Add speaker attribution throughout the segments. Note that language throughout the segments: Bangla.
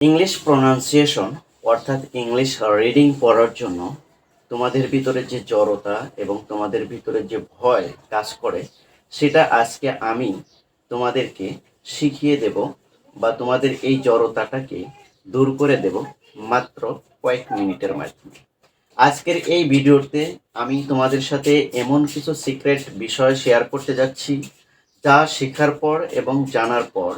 Speaker 1: ইংলিশ প্রোনাউন্সিয়েশন অর্থাৎ ইংলিশ রিডিং পড়ার জন্য তোমাদের ভিতরে যে জড়তা এবং তোমাদের ভিতরে যে ভয় কাজ করে, সেটা আজকে আমি তোমাদেরকে শিখিয়ে দেব বা তোমাদের এই জড়তাটাকে দূর করে দেব মাত্র কয়েক মিনিটের মাধ্যমে। আজকের এই ভিডিওতে আমি তোমাদের সাথে এমন কিছু সিক্রেট বিষয় শেয়ার করতে যাচ্ছি, যা শেখার পর এবং জানার পর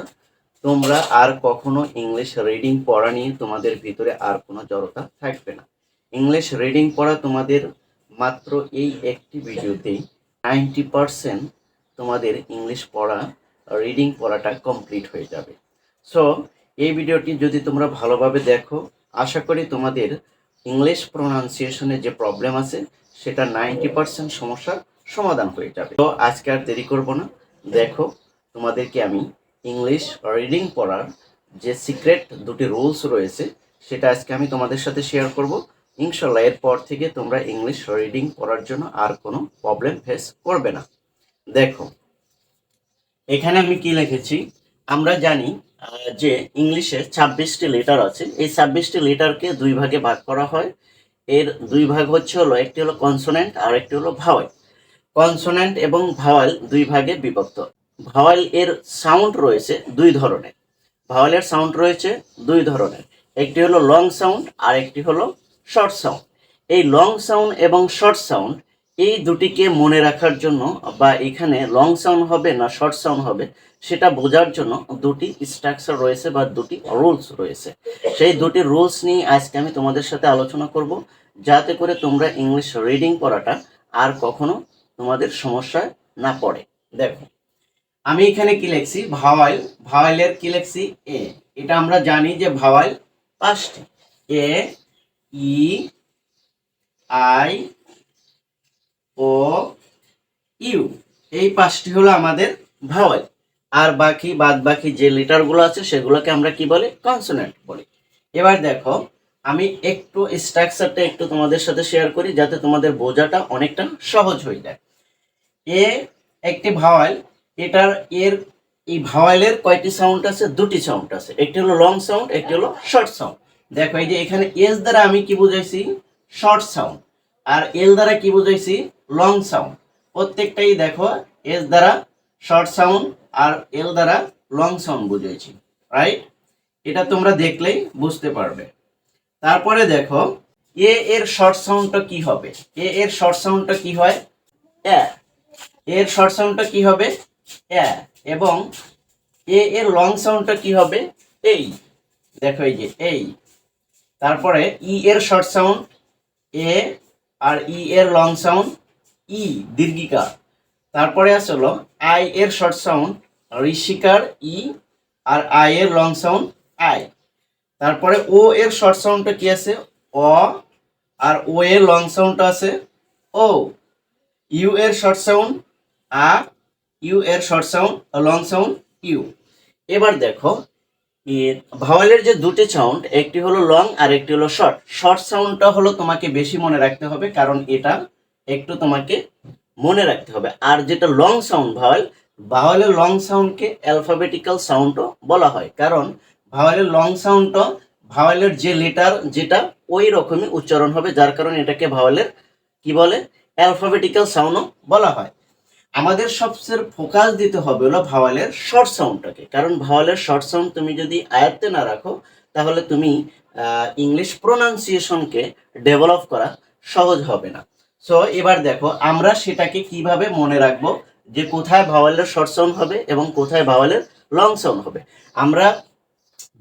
Speaker 1: তোমরা আর কখনো ইংলিশ রিডিং পড়া নিয়ে তোমাদের ভিতরে আর কোনো জড়তা থাকবে না। ইংলিশ রিডিং পড়া তোমাদের মাত্র এই একটি ভিডিওতেই নাইনটি পারসেন্ট তোমাদের ইংলিশ পড়া রিডিং পড়াটা কমপ্লিট হয়ে যাবে। সো এই ভিডিওটি যদি তোমরা ভালোভাবে দেখো, আশা করি তোমাদের ইংলিশ প্রোনাউন্সিয়েশনে যে প্রবলেম আছে, সেটা নাইনটি পারসেন্ট সমস্যার সমাধান হয়ে যাবে। তো আজকে আর দেরি করব না। দেখো, তোমাদেরকে আমি ইংলিশ রিডিং পড়ার যে সিক্রেট দুটি রুলস রয়েছে, সেটা আজকে আমি তোমাদের সাথে শেয়ার করব। ইনশাল্লাহ এরপর থেকে তোমরা ইংলিশ রিডিং পড়ার জন্য আর কোনো প্রবলেম ফেস করবে না। দেখো, এখানে আমি কি লিখেছি? আমরা জানি যে ইংলিশে ছাব্বিশটি লেটার আছে। এই ছাব্বিশটি লেটারকে দুই ভাগে ভাগ করা হয়। এর দুই ভাগ হচ্ছে হলো, একটি হলো কনসোনেন্ট আর একটি হলো ভাওয়াল কনসোনেন্ট এবং ভাওয়াল দুই ভাগে বিভক্ত। ভাওয়াল এর সাউন্ড রয়েছে দুই ধরনের। ভাওয়ালের সাউন্ড রয়েছে দুই ধরনের। একটি হলো লং সাউন্ড আর একটি হলো শর্ট সাউন্ড এই লং সাউন্ড এবং শর্ট সাউন্ড এই দুটিকে মনে রাখার জন্য বা এখানে লং সাউন্ড হবে না শর্ট সাউন্ড হবে, সেটা বোঝার জন্য দুটি স্ট্রাকচার রয়েছে বা দুটি রুলস রয়েছে। সেই দুটি রুলস নিয়ে আজকে আমি তোমাদের সাথে আলোচনা করব, যাতে করে তোমরা ইংলিশ রিডিং পড়াটা আর কখনো তোমাদের সমস্যায় না পড়ে। দেখো আমি এখানে কি লিখছি? ভাওয়াল ভাওয়ালের কি লিখছি? এ। এটা আমরা জানি যে ভাওয়াইল পাঁচটি। A, E, I, O, U. এই পাঁচটি হলো আমাদের ভাওয়াল আর বাকি, বাদ বাকি যে লিটারগুলো আছে, সেগুলোকে আমরা কি বলি? কনসোনেন্ট বলি। এবার দেখো, আমি একটু স্ট্রাকচারটা একটু তোমাদের সাথে শেয়ার করি, যাতে তোমাদের বোঝাটা অনেকটা সহজ হয়ে যায়। এ, একটি ভাওয়াল এটার এর এই ভাওয়ালের কয়টি সাউন্ড আছে? দুটি সাউন্ড আছে। একটি হলো লং সাউন্ড একটি হলো শর্ট সাউন্ড দেখো, এই যে এখানে এস দ্বারা আমি কি বুঝাইছি? শর্ট সাউন্ড আর এল দ্বারা কি বুঝাইছি? লং সাউন্ড প্রত্যেকটাই দেখো এস দ্বারা শর্ট সাউন্ড আর এল দ্বারা লং সাউন্ড বুঝাইছি। রাইট এটা তোমরা দেখলেই বুঝতে পারবে। তারপরে দেখো এ এর শর্ট সাউন্ডটা কি হবে? এ এর শর্ট সাউন্ডটা কি হয়? এর শর্ট সাউন্ডটা কি হবে? এ এবং এ এর লং সাউন্ডটা কি হবে? এই, দেখো এই যে, এই। তারপরে ই এর শর্ট সাউন্ড এ আর ই এর লং সাউন্ড ই দীর্ঘিকা। তারপরে আসলো আই এর শর্ট সাউন্ড ঋষিকার ই আর আই এর লং সাউন্ড আই তারপরে ও এর শর্ট সাউন্ডটা কি আছে? অ। আর ও এর লং সাউন্ডটা আছে? ও। ইউ এর শর্ট সাউন্ড আ। ইউ এর short sound long sound U. এবার দেখো ভাওয়ালের যে দুটি সাউন্ড, একটি হলো লং আর একটি হলো শর্ট। শর্ট সাউন্ডটা হলো তোমাকে বেশি মনে রাখতে হবে, কারণ এটা একটু তোমাকে মনে রাখতে হবে। আর যেটা লং সাউন্ড ভাওয়াল, ভাওয়ালের লং সাউন্ডকে অ্যালফাবেটিক্যাল সাউন্ডও বলা হয়। কারণ ভাওয়ালের লং সাউন্ডটা ভাওয়ালের যে লেটার, যেটা ওই রকমই উচ্চারণ হবে, যার কারণে এটাকে ভাওয়ালের কি বলে? অ্যালফাবেটিক্যাল সাউন্ডও বলা হয়। আমাদের সবচেয়ে ফোকাস দিতে হবে হলো ভাওয়ালের শর্ট সাউন্ডটাকে কারণ ভাওয়ালের শর্ট সাউন্ড তুমি যদি আয়ত্তে না রাখো, তাহলে তুমি ইংলিশ প্রোনাউন্সিয়েশনকে ডেভেলপ করা সহজ হবে না। সো এবার দেখো, আমরা সেটাকে কীভাবে মনে রাখব যে কোথায় ভাওয়ালের শর্ট সাউন্ড হবে এবং কোথায় ভাওয়ালের লং সাউন্ড হবে। আমরা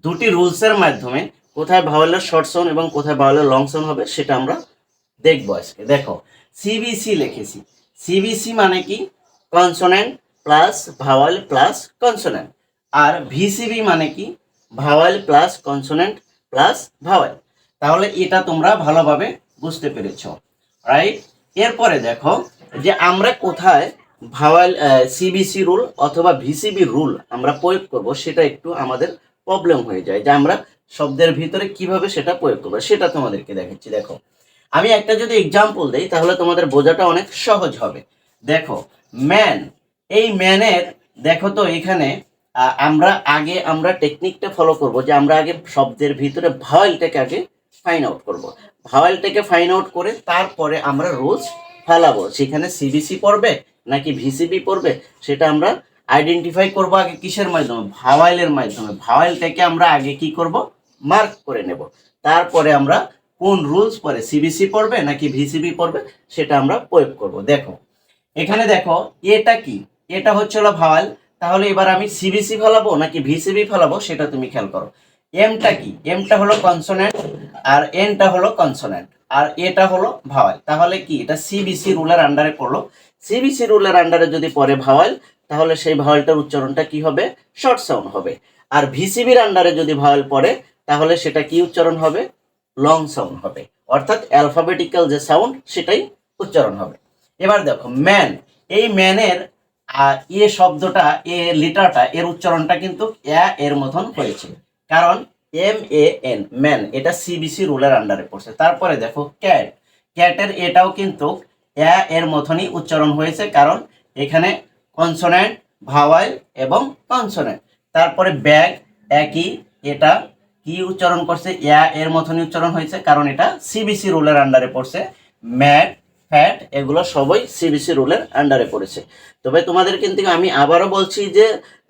Speaker 1: দুটি রুলসের মাধ্যমে কোথায় ভাওয়ালের শর্ট সাউন্ড এবং কোথায় ভাওয়ালের লং সাউন্ড হবে সেটা আমরা দেখব আজকে। দেখো সিবিসি লিখেছি। সিবিসি মানে কি? Consonant plus vowel plus consonant. আর ভিসিবি মানে কি? Vowel plus consonant plus vowel. তাহলে এটা তোমরা ভালোভাবে বুঝতে পেরেছ রাইট এরপরে দেখো যে আমরা কোথায় ভাওয়াল সিবিসি রুল অথবা ভিসিবি রুল আমরা প্রয়োগ করব, সেটা একটু আমাদের প্রবলেম হয়ে যায়, যে আমরা শব্দের ভিতরে কীভাবে সেটা প্রয়োগ করব, সেটা তোমাদেরকে দেখাচ্ছি, দেখো। আমি একটা যদি এক্সাম্পল দিই, তাহলে তোমাদের বোঝাটা অনেক সহজ হবে। দেখো ম্যান। এই ম্যানের, দেখো তো এখানে আমরা আগে আমরা টেকনিকটা ফলো করব যে আমরা আগে শব্দের ভিতরে ভাওয়েলটাকে আগে ফাইন আউট করব। ভাওয়েলটাকে ফাইন আউট করে তারপরে আমরা রুলস ফেলাবো। সেখানে সিবিসি পড়বে নাকি ভিসিবি পড়বে, সেটা আমরা আইডেন্টিফাই করব আগে কিসের মাধ্যমে? ভাওয়াইলের মাধ্যমে। ভাওয়াইলটাকে আমরা আগে কি করব? মার্ক করে নেব। তারপরে আমরা কোন রুলস পরে সিবিসি পড়বে নাকি ভিসিবি পড়বে, সেটা আমরা প্রয়োগ করব। দেখো এখানে দেখো, এটা কি? এটা হচ্ছে হলো ভাওয়াল। তাহলে এবার আমি সিবিসি ফেলাবো নাকি ভিসিবি ফেলাবো, সেটা তুমি খেয়াল করো। এমটা কি? এমটা হলো কনসোনেন্ট আর এনটা হলো কনসোনেন্ট আর এটা হলো ভাওয়াল। তাহলে কি? এটা সিবিসি রুলের আন্ডারে পড়ল। সিবিসি রুলের আন্ডারে যদি পড়ে ভাওয়াল, তাহলে সেই ভাওয়ালটার উচ্চারণটা কি হবে? শর্ট সাউন্ড হবে। আর ভিসিবির আন্ডারে যদি ভাওয়াল পড়ে, তাহলে সেটা কি উচ্চারণ হবে? লং সাউন্ড হবে। অর্থাৎ অ্যালফাবেটিক্যাল যে সাউন্ড সেটাই উচ্চারণ হবে। এবার দেখো ম্যান এই ম্যানের এ শব্দটা, এ লিটারটা এর উচ্চারণটা কিন্তু এর মতন হয়েছে। কারণ এম এ এন ম্যান এটা সিবিসি রুলের আন্ডারে পড়ছে। তারপরে দেখো ক্যাট ক্যাটের এটাও কিন্তু এর মতনই উচ্চারণ হয়েছে, কারণ এখানে কনসোনেন্ট ভাওয়াইল এবং কনসোনেন্ট তারপরে ব্যাগ একই, এটা কি উচ্চারণ করছে? এর মতনই উচ্চারণ হয়েছে, কারণ এটা সিবিসি রুলের আন্ডারে পড়ছে। ম্যাট ফ্যাট এগুলো সবই সিবিসি রুলের আন্ডারে পড়েছে। তবে তোমাদের কিন্তু আমি আবারও বলছি যে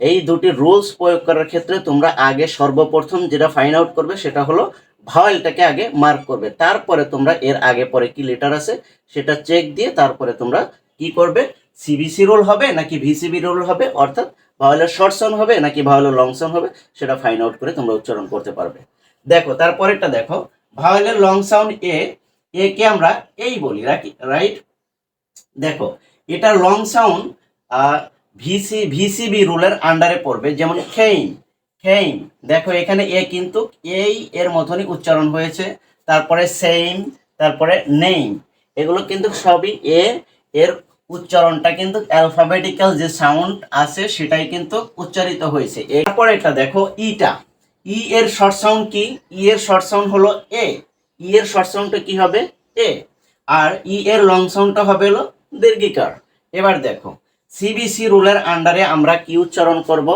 Speaker 1: এই দুটি রুলস প্রয়োগ করার ক্ষেত্রে তোমরা আগে সর্বপ্রথম যেটা ফাইন্ড আউট করবে সেটা হলো ভাওয়েলটাকে আগে মার্ক করবে। তারপরে তোমরা এর আগে পরে কি লেটার আছে সেটা চেক দিয়ে তারপরে তোমরা কি করবে? সিবিসি রুল হবে নাকি ভিসিবি রুল হবে? অর্থাৎ ভাওয়েলের শর্ট সাউন্ড হবে নাকি ভাওয়েলের লং সাউন্ড হবে? সেটা ফাইন্ড আউট করে তোমরা উচ্চারণ করতে পারবে। দেখো, তারপরেরটা দেখো। ভাওয়েলের লং সাউন্ড এ এ কে আমরা এই বলি রাখি রাইট? দেখো, এটা লং সাউন্ড ভিসি ভিসিবি রুলের আন্ডারে পড়বে, যেমন খেইম খেইম দেখো, এখানে এ কিন্তু এই এর মতনই উচ্চারণ হয়েছে, তারপরে সেইম তারপরে নেইম এগুলো কিন্তু সবই এ, এর উচ্চারণটা কিন্তু অ্যালফাবেটিক্যাল যে সাউন্ড আছে, সেটাই কিন্তু উচ্চারিত হয়েছে। এরপর এটা দেখো ইটা ই এর শর্ট সাউন্ড কি? ই এর শর্ট সাউন্ড হলো এ ই এর শর্ট সাউন্ডটা কি হবে? এ আর ই এর লং সাউন্ডটা হবে হলো দীর্ঘিকার। এবার দেখো সিবিসি রুলের আন্ডারে আমরা কি উচ্চারণ করব?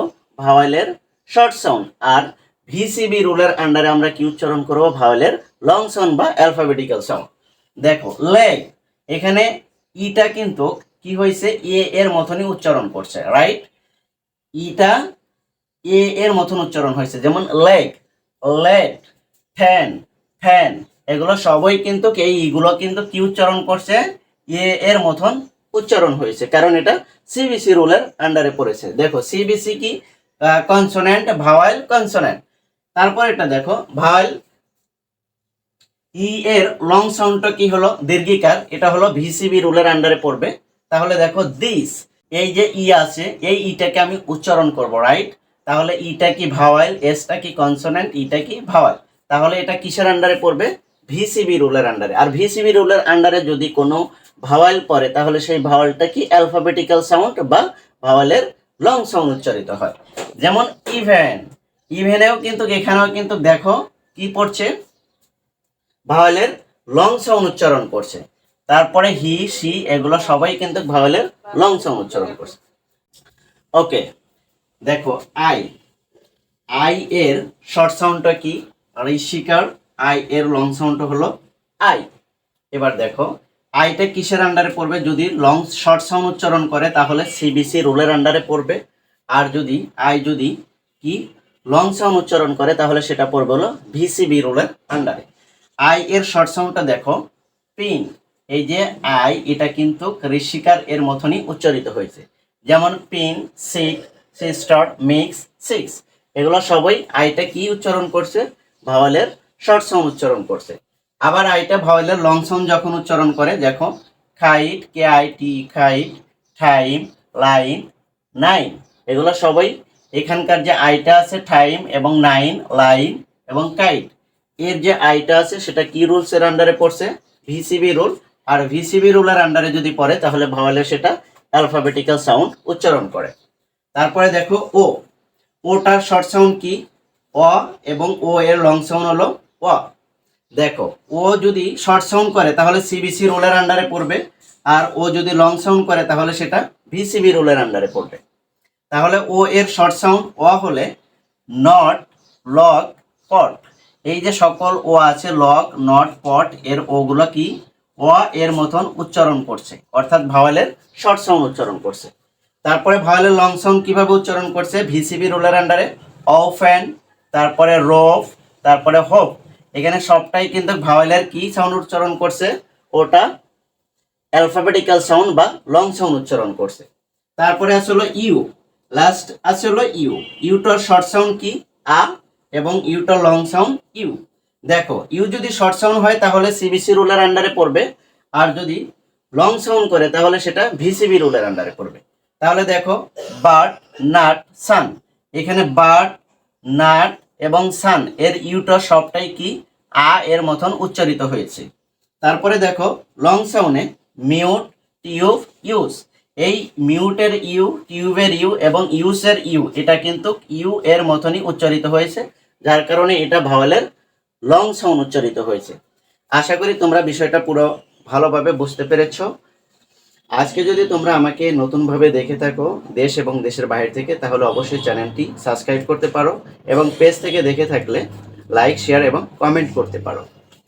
Speaker 1: ভাওয়েলের শর্ট সাউন্ড আর ভিসিবি রুলের আন্ডারে আমরা কি উচ্চারণ করব? ভাওয়েলের লং সাউন্ড বা অ্যালফাবেটিক্যাল সাউন্ড দেখো লেগ এখানে ইটা কিন্তু কি হয়েছে? এ এর মতনই উচ্চারণ করছে রাইট ইটা এ এর মতন উচ্চারণ হয়েছে। যেমন লেগ লেট ফ্যান ফ্যান এগুলো সবই কিন্তু এই ইগুলো কিন্তু কি উচ্চারণ করছে? এ এর মতন উচ্চারণ হয়েছে, কারণ এটা সিবিসি রুলের আন্ডারে পড়েছে। দেখো সিবিসি কি? কনসোনেন্ট ভাওয়াইল কনসোনেন্ট তারপর এটা দেখো ভাওয়াইল ই এর লং সাউন্ডটা কি হলো? দীর্ঘিকার, এটা হলো ভিসিবি রুলের আন্ডারে পড়বে। তাহলে দেখো দিস এই যে ই আছে, এই ইটাকে আমি উচ্চারণ করব রাইট তাহলে ইটা কি ভাওয়াইল এসটা কি কনসোনেন্ট ইটা কি ভাওয়াইল তাহলে এটা কিসের আন্ডারে পড়বে? ভিসিবি রুলের আন্ডারে আর ভিসিবি রুলের আন্ডারে যদি কোনো ভাওয়াল পড়ে, তাহলে সেই ভাওয়ালটা কি অ্যালফাবেটিক্যাল সাউন্ড বা ভাওয়ালের লং সাউন্ড উচ্চারিত হয়। যেমন ইভেন ইভেনেও কিন্তু, এখানেও কিন্তু দেখো কি পড়ছে? ভাওয়ালের লং সাউন্ড উচ্চারণ করছে। তারপরে হি সি এগুলো সবাই কিন্তু ভাওয়ালের লং সাউন্ড উচ্চারণ করছে। ওকে দেখো আই আই এর শর্ট সাউন্ডটা কি? আর এই শিকার আই এর লং সাউন্ডটা হলো আই। এবার দেখো, আইটা কিসের আন্ডারে পড়বে? যদি লং শর্ট সাউন্ড উচ্চারণ করে, তাহলে সিবিসি রুলের আন্ডারে পড়বে। আর যদি, আই যদি কি লং সাউন্ড উচ্চারণ করে, তাহলে সেটা পড়বে হলো ভিসিবি রুলের আন্ডারে আই এর শর্ট সাউন্ডটা দেখো, পিন। এই যে আই, এটা কিন্তু ঋষিকার এর মতনই উচ্চারিত হয়েছে। যেমন pin, sick, sister, mix, six. এগুলো সবই আইটা কি উচ্চারণ করছে? ভাওয়ালের শর্ট সাউন্ড উচ্চারণ করছে। আবার আইটা ভাওয়ালের লং সাউন্ড যখন উচ্চারণ করে, দেখো kite K I T kite time line nine এগুলো সবাই এখানকার যে আইটা আছে টাইম এবং নাইন লাইন এবং কাইট এর যে আইটা আছে, সেটা কি রুলস এর আন্ডারে পড়ছে? ভিসিবি রুল আর ভিসিবি রুলের আন্ডারে যদি পড়ে, তাহলে ভাওয়ালে সেটা অ্যালফাবেটিক্যাল সাউন্ড উচ্চারণ করে। তারপরে দেখো ও ওটার শর্ট সাউন্ড কি? অ এবং ও এর লং সাউন্ড হলো অ দেখো, ও যদি শর্ট সাউন্ড করে, তাহলে সিবিসি রোলের আন্ডারে পড়বে, আর ও যদি লং সাউন্ড করে, তাহলে সেটা ভিসিবি রোলের আন্ডারে পড়বে। তাহলে ও এর শর্ট সাউন্ড অ হলে নট লগ পট এই যে সকল ও আছে লক নট পট এর ওগুলো কি? অ এর মতন উচ্চারণ করছে, অর্থাৎ ভাওয়ালের শর্ট সাউন্ড উচ্চারণ করছে। তারপরে ভাওয়ালের লং সাউন্ড কীভাবে উচ্চারণ করছে? ভিসিবি রোলের আন্ডারে অফ তারপরে রফ তারপরে হোপ এখানে সবটাই কিন্তু ভাওয়ালের কি সাউন্ড উচ্চারণ করছে? ওটা অ্যালফাবেটিক্যাল সাউন্ড বা লং সাউন্ড উচ্চারণ করছে। তারপরে আছে হলো ইউ লাস্ট আছে হলো ইউ। ইউটার শর্ট সাউন্ড কি? আ এবং ইউটার লং সাউন্ড ইউ। দেখো, ইউ যদি শর্ট সাউন্ড হয় তাহলে সিবিসি রুলের আন্ডারে পড়বে। আর যদি লং সাউন্ড করে তাহলে সেটা ভিসিবি রুলের আন্ডারে পড়বে। তাহলে দেখো বার্ড নাট সান এখানে বার্ড নাট এবং সান এর ইউটা সবটাই কি? আ এর মতন উচ্চারিত হয়েছে। তারপরে দেখো, long sound mute, tube use এই মিউটের ইউ, টিউবের ইউ এবং ইউসের ইউ, এটা কিন্তু ইউ এর মতনই উচ্চারিত হয়েছে, যার কারণে এটা ভাওয়ালের লং সাউন্ড উচ্চারিত হয়েছে। আশা করি তোমরা বিষয়টা পুরো ভালোভাবে বুঝতে পেরেছ। আজকে যদি তোমরা আমাকে নতুনভাবে দেখে থাকো দেশ এবং দেশের বাইরে থেকে, তাহলে অবশ্যই চ্যানেলটি সাবস্ক্রাইব করতে পারো এবং পেজ থেকে দেখে থাকলে লাইক, শেয়ার এবং কমেন্ট করতে পারো।